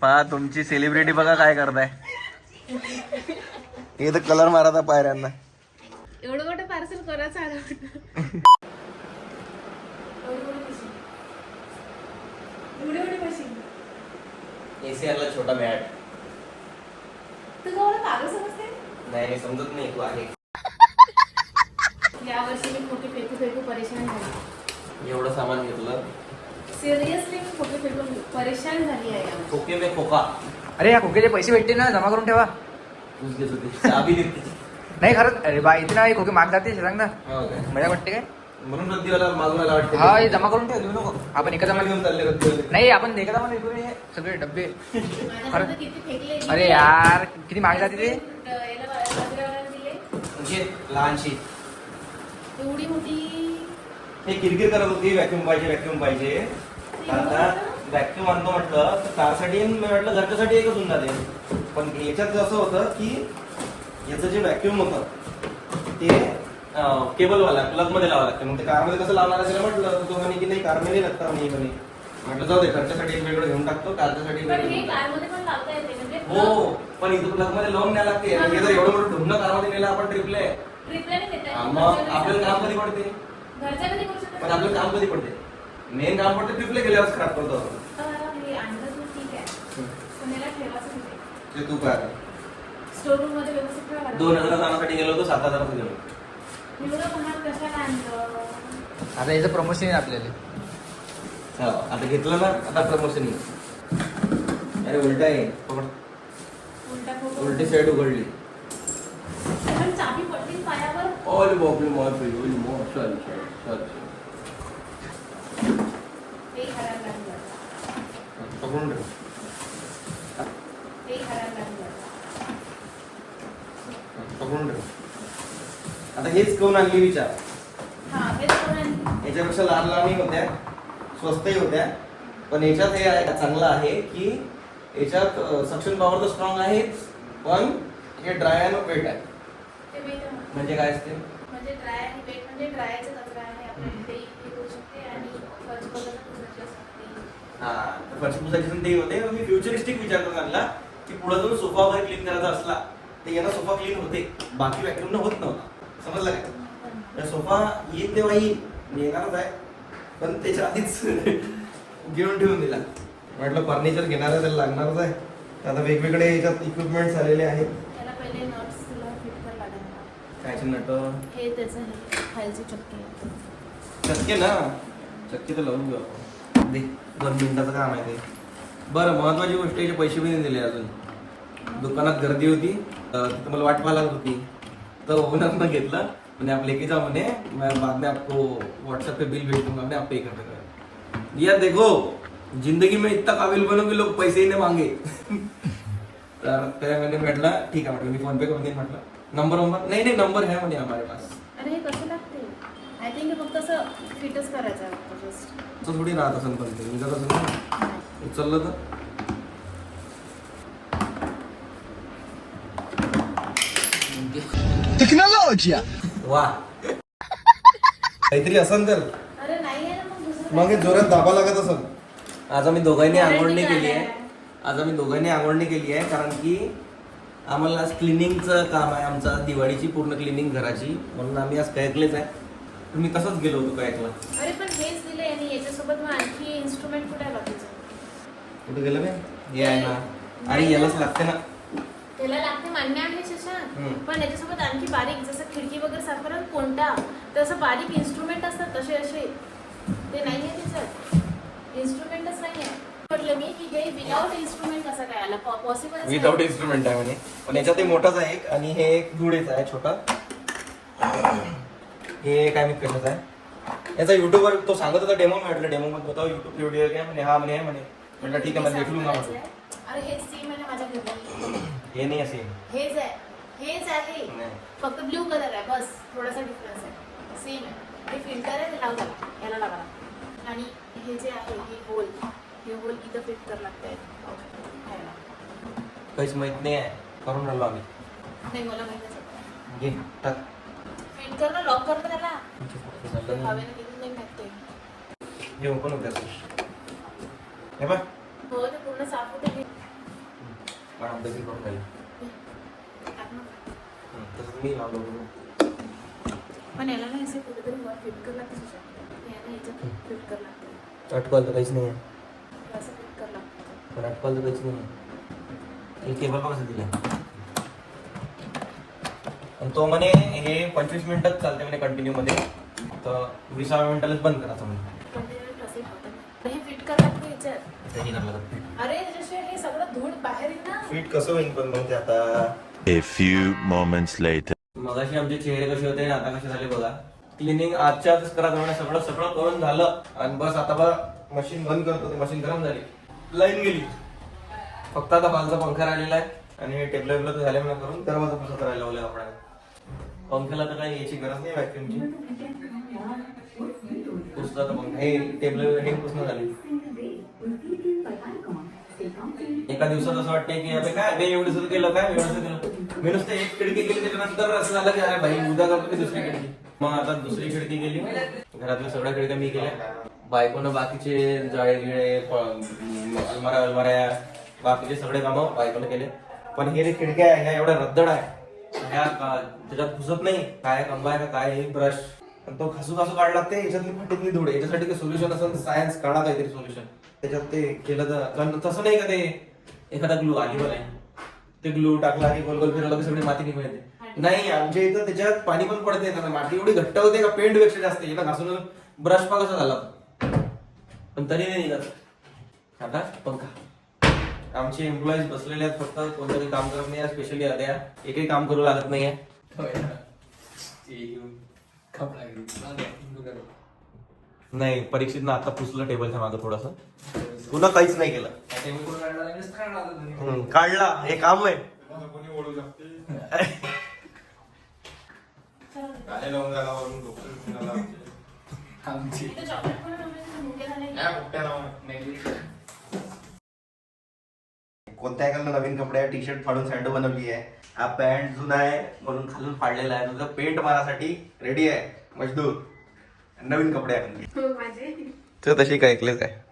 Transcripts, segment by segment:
पहा तुमची सेलिब्रिटी बघा काय करताय. हे तर कलर मारा पायऱ्यांना. एवढं मोठं पार्सल करायचं आलं. एसीआरला छोटा मॅट कागद समजते? नाही समजत नाही तू आहे. यावर्षी मी खोके फेकू फेकू परेशान झाली. एवढं सामान घेतलं. सिरियसली मी खोके फेकून परेशान झाली आहे यावर्षी. खोके में खोका. अरे या खोक्याचे पैसे भेटतील ना? जमा करून ठेवा. तूच घेत होती चाबी देते. नाही खरंच. अरे बा इथे ना हे खोके माग जाते सांग ना. हो काय? मजा वाटते काय? म्हणून रद्दीवाला वाटते. हा हे जमा करून ठेव देऊ नको. आपण एका जमा घेऊन चालले रद्दीवाले नाही आपण एका जमा विकून हे सगळे डब्बे. माझ्याकडे किती फेकले? अरे यार किती मागे जाते ते? याला बाजूला दिले. म्हणजे लहानशी. एवढी मोठी हे किरकिर करत होती व्हॅक्युम पाहिजे व्हॅक्युम पाहिजे. आता व्हॅक्युम आणतो म्हटलं तर कारसाठी म्हटलं घरच्यासाठी एकच होऊन जाते. पण याच्यात असं होतं की याचं जे व्हॅक्युम होतं ते केबलवाला प्लगमध्ये लावावं लागतं. मग ते कारमध्ये कसं लावणार असेल म्हटलं तर तो म्हणे की नाही कारमध्ये नाही लागतं म्हणे म्हणे. म्हटलं जाऊ दे घरच्यासाठी एक वेगळं घेऊन टाकतो कारच्यासाठी हे पण म्हणजे हो पण इथं प्लगमध्ये लावून न्यायला लागते. हे जर एवढं मोठं ढुंगण कारमध्ये नेलं आपण ट्रिपले. मग आपल्याला काम कधी पडते पण आपलं काम कधी पडते. मेन काम पडते ट्रिपले गेल्यावर खराब करतो. हे तू ठीक आहे. पुण्याला ठेवायचं कुठे ते तू काय. दोन हजार जाण्यासाठी गेलो होतो सात हजारात गेलो. आता याचं प्रमोशन आहे आपल्याला. हो, आता घेतलं ना आता प्रमोशन अरे उलटा आहे. पकड. उलटा साईड उघडली. पण चाबी पडतील पायावर. All mall free all mall चल चल चल ते हरायला लागलं पकडून ठेव ते हरायला लागलं पकडून ठेव आता हेच कोण आणली. विचार? याच्यापेक्षा लहान लहानही होत्या. स्वस्तही होत्या. पण याच्यात हे आहे चांगलं आहे की याच्यात सक्शन पॉवर तर स्ट्रॉंग आहे पण हे ड्राय आणि वेट आहे. ते वेट आहे. म्हणजे काय असते? म्हणजे ड्राय आणि वेट म्हणजे ड्रायचा कचरा आहे आपण ते हे करू शकते आणि फर्ज बघायला पुसायची असते हा तर फरशी पुसायची पण ते होते. मी फ्युचरिस्टिक विचार करून आणला की पुढे जाऊन सोफा वगैरे क्लीन करायचा असला तर याला सोफा क्लीन होते. बाकी व्हॅक्युम होत नव्हता. समजलं काय? तर सोफा येईल तेव्हा येईल. मी येणारच आहे. पण त्याच्या आधीच घेऊन ठेवून दिला. म्हटलं फर्निचर घेणार आहे त्याला लागणारच आहे. तर आता वेगवेगळे याच्यात इक्विपमेंट्स आलेले आहेत. त्याला पहिले नट्स तुला फिट करायला लागेल कायचे नट? हे त्याचं खायचे चक्के. चक्के ना? चक्के तर लावून घेऊ आपण. दे दोन मिनिटाचं काम आहे ते. बरं महत्वाची गोष्ट याचे पैसे पण नाही दिले अजून. दुकानात गर्दी होती तिथं मला वाट लागत होती. तर ओनरनं घेतलं म्हणजे आप लेके जाओ म्हणे मैं बाद में आपको व्हाट्सएप पे बिल भेज दूंगा मैं आप पे कर. देगा देखो जिंदगी में इतना काबिल बनो की लोग पैसे ही नाही मांगे. तर त्या म्हणे म्हटलं ठीक आहे म्हटलं मी फोन पे करून देईन म्हटलं. नंबर वंबर नाही नाही नंबर है म्हणे हमारे पास. अरे हे कसं लागते? आय थिंक फक्त असं फिटच करायचं जस्ट असं थोडी राहत असेल पण ते निघत असेल ना? उचललं तर? वा. काहीतरी असन तर. अरे नाही आहे ना मग दुसरं मग हे काय? जोरात दाबा लागत असन. आज आम्ही दोघांनी आंघोळणी केली आहे. आज आम्ही दोघांनी आंघोळणी केली आहे कारण की आम्हाला आज क्लिनिंगचं काम आहे. आमचा दिवाळीची पूर्ण क्लिनिंग घराची. म्हणून आम्ही आज कयकलेच आहे. तुम्ही तसंच गेलो होतो कयकला अरे पण हेच याच्यासोबत मग आणखी इन्स्ट्रुमेंट कुठे आहे बाकीचं? कुठे गेलं बे हे आहे ना. आणि यालाच लागते ना. त्याला लागते मान्य आहे शशांक. पण याच्यासोबत आणखी बारीक जसं खिडकी वगैरे साफ करा कोणता तसं बारीक इन्स्ट्रुमेंट असतात तसे असे. ते नाही आहे त्याच्यात इन्स्ट्रुमेंटच नाही आहे. म्हटलं मी की हे विदाउट इन्स्ट्रुमेंट कसं काय आलं? पॉसिबल विदाउट इन्स्ट्रुमेंट आहे? म्हणे. पण याच्यात एक मोठाच आहे एक आणि हे एक धुळेचा आहे छोटा. हे काय मी कशाचा आहे? याचा युट्यूबवर तो सांगत होता डेमो म्हटलं डेमो मध्ये बताओ युट्यूब व्हिडिओ काय म्हणे हा म्हणे म्हणे. म्हटलं ठीक आहे मला देख लूंगा म्हटलं अरे हे सेम आहे ना माझ्या घरी. हे नाही असे हेच आहे. हेच आहे. नाही. फक्त ब्ल्यू कलर आहे बस. थोडासा डिफरन्स आहे. सेम आहे. हे फिल्टर आहे ते लावू याला लावा. आणि हे जे आहे हे होल हे होल इथं फिट करावं लागतंय. काहीच माहीत नाही आहे. करून राहिलो आम्ही. नाही मला माहिती आहे घे टाक. फिट कर ना लॉक कर ना त्याला. हवेनं नाही माहिती हे ओपन होते असं. हे बघ. हो ते पूर्ण साफ होते मॅडम देखील करून राहील टाक ना. तसं मी लावलो होतो. पण याला नाही असे कुठेतरी वर फिट कर लागते तुझ्या. याला याच्यात फिट कर लागते अटकवाल तर काहीच नाही आहे असं फिट कर लागते पण अटकवाल तर काहीच नाही आहे हे केबल पण कसं दिलं आणि तो म्हणे हे पंचवीस मिनिटच चालते म्हणे कंटिन्यू मध्ये. तर विसाव्या मिनिटालाच बंद करायचं म्हणे. हे करायला लागतं. अरे त्याच्याशिवाय हे सगळं धूळ बाहेर येईल ना. फिट कसं होईल पण मग ते आता? A few moments later. मगाशी आमचे चेहरे कसे होते आणि आता कसे झाले बघा क्लिनिंग आजच्या आजच करा जवळ सगळं सगळं करून झालं. आणि बस आता बघ मशीन बंद करतो ते मशीन गरम झाली. लाईन गेली. फक्त आता बाजूचा पंखा राहिलेला आहे. आणि टेबल वेबल तर झाले मला करून दरवाजा पुसत करायला लावले कपड्याला पंख्याला तर काही याची गरज नाही व्हॅक्युमची पुसता तर पंखा. हे टेबल हे पुसणं झाली. एका दिवसात असं वाटतंय की अरे काय बे एवढं केलं काय एवढं केलं? मी नुसतं एक खिडकी केली त्याच्यानंतर असं झालं की अरे भाई उद्या करतो की दुसरी खिडकी. मग आता दुसरी खिडकी गेली घरातल्या सगळ्या खिडक्या मी केल्या. बायकोनं बाकीचे जाळे गिळे अलमाऱ्या अलमाऱ्या बाकीचे सगळे कामं बायकोनं केले. पण हे रे खिडक्या आहे ह्या एवढ्या रद्दड आहे. ह्या त्याच्यात घुसत नाही. काय कंबा आहे का काय हे ब्रश. आणि तो खसू खसू काढ लागते याच्यातली फटीतली धूळ याच्यासाठी काही सोल्युशन असेल सायन्स काढा काहीतरी सोल्युशन त्याच्यात ते केलं तर कारण तसं नाही का ते एखादा ग्लू आली आहे. ते ग्लू टाकला की गोल गोल फिरवलं की सगळी माती निघून येते. नाही आमच्या इथं त्याच्यात पाणी पण पडते आता माती एवढी घट्ट होते का पेंटपेक्षा जास्त याला घासून ब्रश पा कसा झाला पण तरी नाही निघत. आता पंखा. आमचे एम्प्लॉईज बसलेले आहेत फक्त. कोणतरी काम करत नाही स्पेशली आल्या एकही काम करू लागत नाहीये नाही परीक्षित ना आता पुसलं टेबलच्या मागं थोडस. पुन्हा काहीच नाही केलं. हम्म, काढला. हे काम आहे. पण कोणत्या एकाला नवीन कपडे टी शर्ट फाडून सँडो बनवली आहे. हा पॅन्ट जुना आहे म्हणून खालून फाडलेला आहे. तुझं पेंट मारासाठी रेडी आहे मजदूर. नवीन कपडे आहे हो, माझे. तर तशी काय ऐकलेच आहे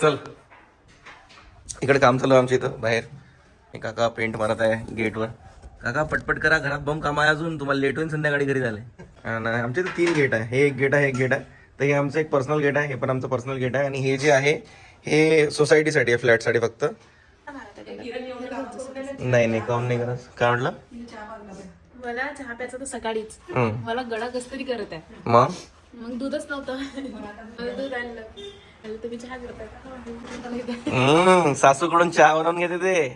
चल. इकडे काम चालू आहे आमच्या इथं बाहेर. हे काका पेंट मारत आहे गेटवर काका पटपट करा घरात बॉम्ब काम आहे अजून. तुम्हाला लेट होईल संध्याकाळी घरी झाले. आणि आमच्या इथं तीन गेट आहे. हे एक गेट आहे एक गेट आहे. तर हे आमचं एक पर्सनल गेट आहे हे पण आमचं पर्सनल गेट आहे. आणि हे जे आहे हे सोसायटीसाठी आहे फ्लॅटसाठी फक्त? नाही नाही काम नाही करत. काय म्हटलं? मला चहा प्यायचा तर सकाळीच. हम्म. मला गळा कस तरी करत आहे. मग? मग दूधच नव्हतं. मला दूध आणलं. म्हणलं, तुम्ही चहा करताय का? हो, दूध आणलं. हम्म, सासूकडून चहा बनवून घेते ते.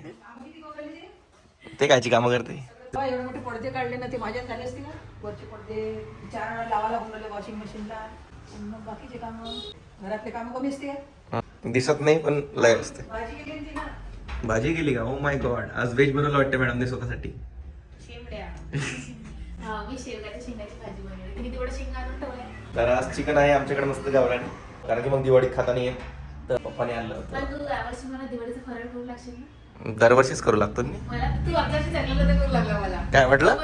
ते कायची कामं करते? बा, एवढे मोठे पडदे काढले ना ते माझ्यात झाले असते वरचे पडदे चार वेळा लावा लागून राहिले वॉशिंग मशीनला मग बाकीचे काम घरातले काम कमी असते दिसत नाही पण लय असते. भाजी गेली का? ओ माय गॉड आज व्हेज बनवलं वाटतं मॅडम स्वतःसाठी. हा तर आज चिकन आहे आमच्याकडे मस्त गावरान. कारण की मग दिवाळीत खाता नाही तर पप्पाने आणलं होतं. दरवर्षीच करू लागतो काय म्हटलं?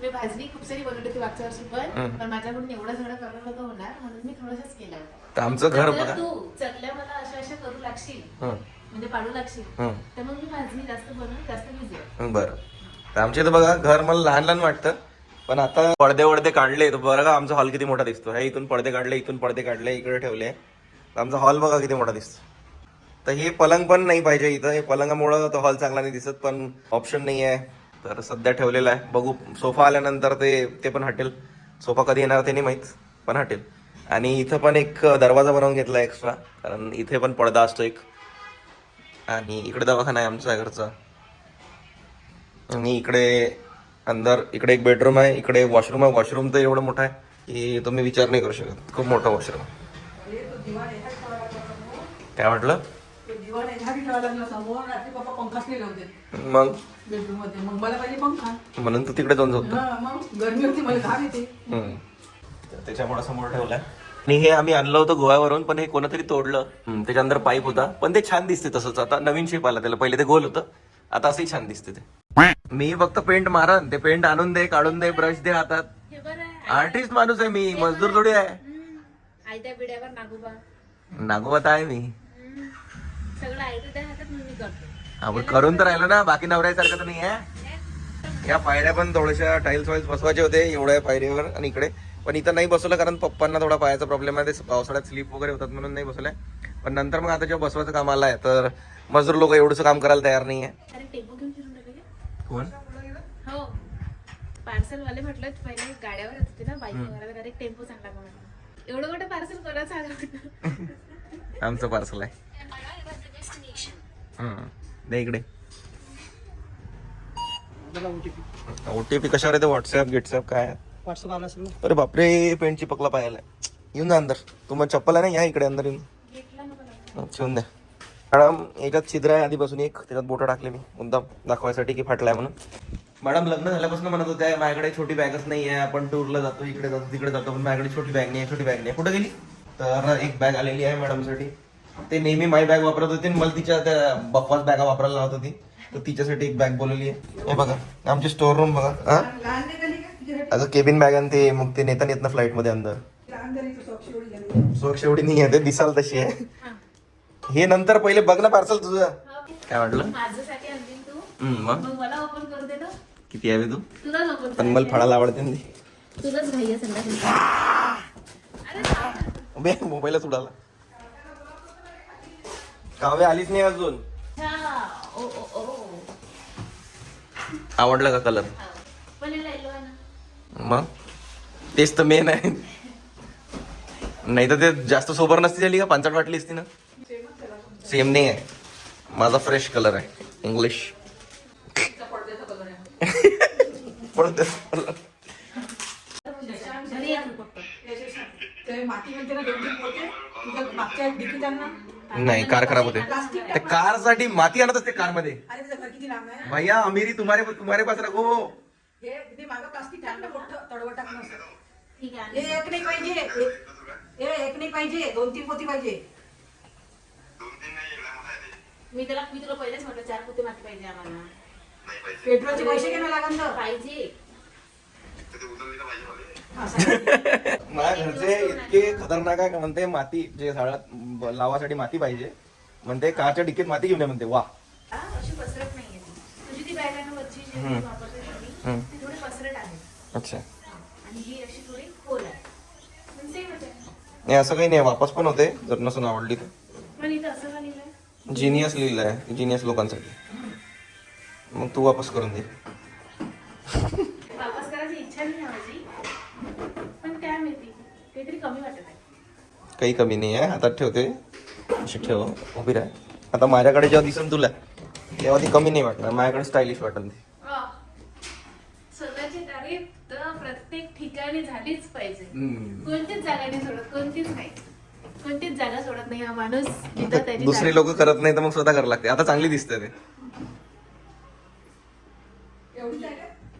मी भाजणी खूप सारी बनवली होती मागच्या वर्षी पण. माझ्याकडून एवढं सगळं होणार म्हणून मी थोडंसंच केलं. होतं तर आमचं घर बघा. तू चकल्या मला अशा अशा करू लागशील. हं, म्हणजे पाडू लागशील. हं. तर मग मी भाजणी जास्त बनवून जास्त बरं. तर आमच्या इथं बघा घर मला लहान लहान वाटतं. पण आता पडदे वडदे काढले तर बघा आमचा हॉल किती मोठा दिसतो. हे इथून पडदे काढले इथून पडदे काढले इकडे ठेवले. तर आमचा हॉल बघा किती मोठा दिसतो. तर हे पलंग पण नाही पाहिजे इथं. हे पलंगामुळं तो हॉल चांगला नाही दिसत पण ऑप्शन नाही आहे. तर सध्या ठेवलेला आहे. बघू सोफा आल्यानंतर ते ते पण हटेल. सोफा कधी येणार ते नाही माहीत पण हटेल. आणि इथं पण एक दरवाजा बनवून घेतला एक्स्ट्रा कारण इथे पण पडदा असतो एक. आणि इकडे दवाखाना आहे आमचा घरचा. आणि इकडे अंदर इकडे एक बेडरूम आहे इकडे वॉशरूम आहे. वॉशरूम तर एवढं मोठं आहे की तुम्ही विचार नाही करू शकत. खूप मोठं वॉशरूम. काय म्हटलं? मग? म्हणून तू तिकडे जाऊन. तर त्याच्यामुळे समोर ठेवलाय. आणि हे आम्ही आणलं होतं गोव्यावरून पण हे कोणतरी तोडलं. त्याच्या अंदर पाईप होता. पण ते छान दिसते तसंच. आता नवीन शेप आला त्याला. पहिले ते गोल होतं. आता असंही छान दिसते ते. मी फक्त पेंट मारन. ते पेंट आणून दे काढून दे ब्रश दे हातात. आर्टिस्ट माणूस आहे मी. मजदूर थोडी आहे. नागोबात आहे मी. आपण करून तर राहिलो ना. बाकी नवऱ्यासारखं तर नाही आहे. या पायऱ्या पण थोड्याशा टाईल्स वाईल्स बसवायचे होते. एवढ्या पायरीवर आणि इकडे. पण इथं नाही बसवलं कारण पप्पांना थोडा पायाचा प्रॉब्लेम आहे. ते पावसाळ्यात स्लीप वगैरे होतात म्हणून नाही बसवलंय. पण नंतर मग आता जेव्हा बसवायचं काम आलंय तर मजूर लोक एवढंसं काम करायला तयार नाही आहे? कोण? हो. पार्सल वाले म्हटलं पहिले गाड्यावर येत होते ना बाईक वगैरे डायरेक्ट टेम्पो चांगला का म्हटलं एवढं मोठं पार्सल कोणाचं आलं होतं? आमचं पार्सल आहे. हं. दे इकडे. ओटीपी कशावर येते व्हॉट्सअप गिट्सअप काय? व्हॉट्सअप आला असेल ना? अरे बापरे पेंटची पकला पाहायला. येऊन जा अंदर. तुम्हाला चप्पल आहे ना? या इकडे अंदर येऊन. शिवून द्या. मॅडम याच्यात छिद्र आहे आधीपासून एक. त्याच्यात बोटं टाकले मी. मुद्दाम दाखवायसाठी की फाटलाय म्हणून. मॅडम लग्न झाल्यापासून म्हणत होत्या माझ्याकडे छोटी बॅगच नाही आहे आपण टूरला जातो इकडे जातो तिकडे जातो. पण माझ्याकडे छोटी बॅग नाही आहे छोटी बॅग नाही कुठे गेली? तर एक बॅग आलेली आहे मॅडमसाठी. ते नेहमी माय बॅग वापरत होती आणि मला तिच्या त्या बकवास बॅगा वापरायला लावत होती. तर तिच्यासाठी एक बॅग बोलवली आहे. हे बघा आमची स्टोर रूम बघा. हा? आता केबिन बॅग आणि ते मग ते नेता नेत ना फ्लाईटमध्ये अंदर. एवढी सुरक्षा एवढी नाही आहे ते दिसाल तशी आहे. हे नंतर पहिले बघ ना पार्सल तुझं. काय म्हटलं माझ्यासाठी आणली तू. हम्म, मग? मग मला ओपन करू दे ना. किती आहे तू? पण मला फळाला आवडते ना मोबाईलच उडाला. काव्य आलीच नाही अजून. अच्छा. ओ ओ ओ. आवडला का कलर पण याला yellow आहे ना मग? तेच तर मेन आहे. नाही तर ते जास्त सोबर नसती झाली का? पांचट वाटली असती ना? सेम नाही आहे. माझा फ्रेश कलर आहे. इंग्लिश पडद्याचा नाही कार खराब होते. ते कारसाठी माती आणत असते कारमध्ये भैया अमीरी तुम्हारे तुम्हारे पास रखो. हे किती मागं प्लास्टिक टाकलं मोठं ठीक हे आहे एक नाही पाहिजे. हे एक नाही पाहिजे. दोन तीन पोती पाहिजे. मी त्याला मी तुला पहिलेच म्हटलं चार पुते माती पाहिजे आम्हाला. पेट्रोलचे पैसे घेणं लागन तर. पाहिजे. माझ्या घरचे इतके खतरनाक आहे का म्हणते माती जे झाडात ब- लावासाठी माती पाहिजे. म्हणते कारच्या डिक्कीत माती घेऊन ये म्हणते वा. हा, अशी पसरट नाहीये वरची जी हम्म. वापरते हम्म. ती, थोडी पसरट आहे. अच्छा. आणि ही अशी थोडी खोल आहे. पण सेमच आहे. नाही असं काही नाही वापस पण होते जर नसून आवडली तर. पण इथं असं का लिहिलंय जिनियस लिहिलं आहे जिनियस लोकांसाठी. मग तू वापस करून दे. वापस करायची इच्छा नाही आहे माझी पण काय माहिती काहीतरी कमी वाटत आहे. काही कमी नाही आहे हातात ठेवते. अशी ठेव उभी राह. आता माझ्याकडे जेव्हा दिसन तुला तेव्हा ती कमी नाही वाटणार माझ्याकडे स्टायलिश वाटेल ती वा. स्वतःची तारीफ तर प्रत्येक ठिकाणी झालीच पाहिजे. कोणतीच जागा नाही सोडत कोणतीच नाही. कोणतीच जागा सोडत नाही हा माणूस जिथं त्याची दुसरे लोक करत नाही तर मग स्वतः करायला लागते आता चांगली दिसते ते.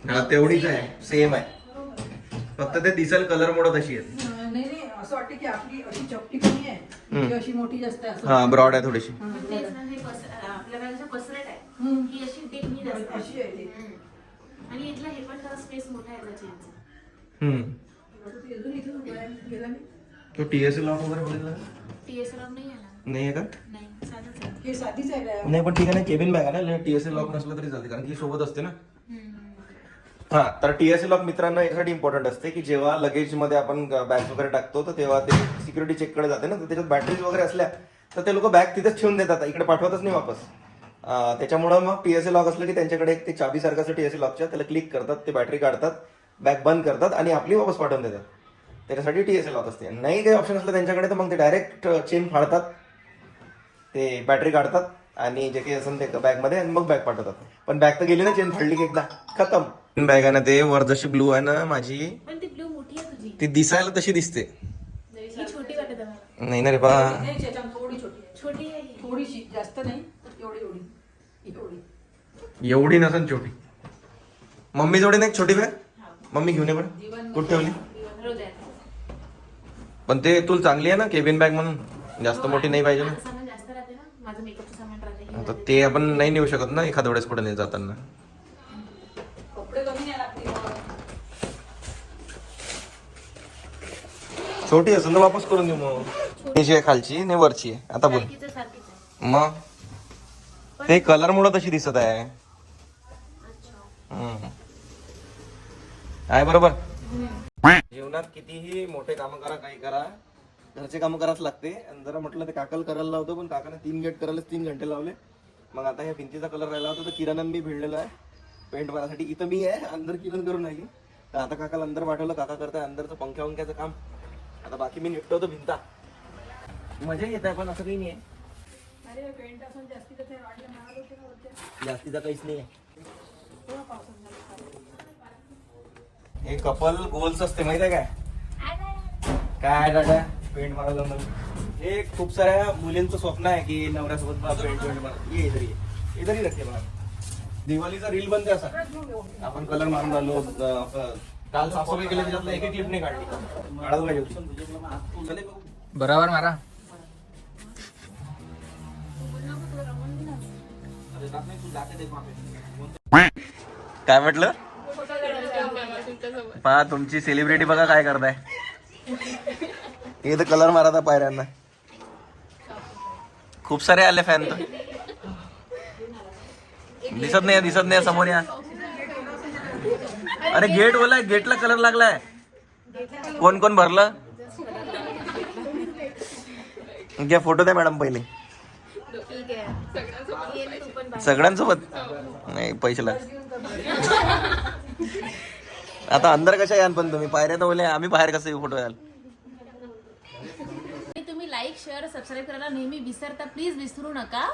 हा तेवढीच आहे. सेम आहे. फक्त ते दिसल कलर मोड तशी आहे अं, नाही नाही. असं वाटतं की आपली अशी चपटी कमी आहे. ती अशी मोठी जास्त आहे असं हा ब्रॉड आहे थोडीशी. तेच ना, हे आपल्या बॅगच्या पसरट आहे हम्म. ही अशी टेकणी जास्त आहे. अशी आहे ती हम्म. आणि इथला हे पण स्पेस मोठा आहे त्याच्या ती अजून इथं उभं आहे. गेला नाही तो टीएसएल लॉक वगैरे बघितला TSL नाही आहे ना नाही आहे का नाही साधंच आहे हे साधीच आहे. नाही पण ठीक आहे ना केबिन बॅग आहे ना टीएसएल लॉक नसलं तरी चालते कारण की सोबत असते ना. हा तर टीएसएल लॉक मित्रांनो यासाठी इम्पॉर्टंट असते की जेव्हा लगेजमध्ये आपण बॅग वगैरे टाकतो तर तेव्हा ते सिक्युरिटी चेककडे जाते ना तर त्याच्यात बॅटरीज वगैरे असल्या तर ते लोक बॅग तिथेच ठेवून देतात इकडे पाठवतच नाही वापस त्याच्यामुळं मग टीएसएल लॉक असलं की त्यांच्याकडे एक ते चाबी सारखं असं टीएसएल लॉकच्या त्याला क्लिक करतात ते बॅटरी काढतात बॅग बंद करतात आणि आपली वापस पाठवून देतात. त्याच्यासाठी टीएसएल लॉक असते. नाही काही ऑप्शन असलं त्यांच्याकडे तर मग ते डायरेक्ट चेन फाडतात ते बॅटरी काढतात आणि जे काही असेल ते बॅगमध्ये आणि मग बॅग पाठवतात. पण बॅग तर गेली ना चेन फाडली की एकदा. खतम. बॅग आहे ना ते वर जशी ब्लू आहे ना माझी. पण ती ब्लू मोठी आहे तुझी. ती दिसायला तशी दिसते. छोटी वाटत आहे मला. नाही ना रे बा. नाही, त्याच्यात थोडी छोटी आहे. छोटी आहे. ही. थोडीशी जास्त नाही. एवढी नसन छोटी. मम्मी जोडी नाही छोटी बॅग मम्मी घेऊन ये बरं. कुठे ठेवली. पण ते तुला चांगली आहे ना केबिन बॅग म्हणून. जास्त मोठी नाही पाहिजे ना. ही आता. ते आपण नाही नेऊ शकत ना एखाद्या वेळेस कुठे नाही जाताना छोटी असेल तर वापस करून देऊ मग. ही जी आहे खालची नाही वरची आहे. आता बोल. मग? ते कलर मुळे तशी दिसत आहे. आहे बरोबर. जीवनात कितीही मोठे काम करा काही करा. घरचे काम करावंच लागते. आणि जरा म्हटलं ते काकाला करायला लावतो पण काकाने तीन गेट करायला तीन घंटे लावले. मग आता ह्या भिंतीचा कलर राहिला होता तर किराणन बी भिडलेला आहे. पेंट मारायसाठी इथं मी आहे अंदर किरण करून राहिली. तर आता काकाला अंदर पाठवलं काका करताय अंदरचं पंख्या पंख्याचं काम. आता बाकी मी निपटवतो भिंता. मजा येत आहे पण असं काही नाही आहे. जास्तीचं काहीच नाही आहे. हे कपल गोल्स असते माहिती आहे काय? काय दादा? पेंट मारायला म्हणून. हे खूप साऱ्या मुलींचं स्वप्न आहे की नवऱ्यासोबत मला पेंट पेंट मारा. ये इधर ये. इधर रखते मला दिवाळीचा रील बनते असा. आपण कलर मारून आलो काल साफसफाई केली त्याच्यातलं एक क्लिप नाही काढली. काढायला पाहिजे होती. चले बघू. बरोबर मारा. काय म्हटलं? पहा तुमची सेलिब्रिटी बघा काय करताय. हे तर कलर मारा पायऱ्यांना. खूप सारे आले फॅन तर. दिसत नाही दिसत नाही समोर या. अरे गेट ओलाय गेटला कलर लागलाय. कोण कोण भरलं? घ्या फोटो द्या मॅडम पहिले. ठीक आहे ये ना तू पण बाहेर. सगळ्यांसोबत? नाही पैशाला. आता अंदर कशा याल पण तुम्ही? पायऱ्या तर ओल्या आम्ही बाहेर कसे फोटो याल आणि तुम्ही लाईक शेअर सबस्क्राईब करायला नेहमी विसरता. प्लीज विसरू नका.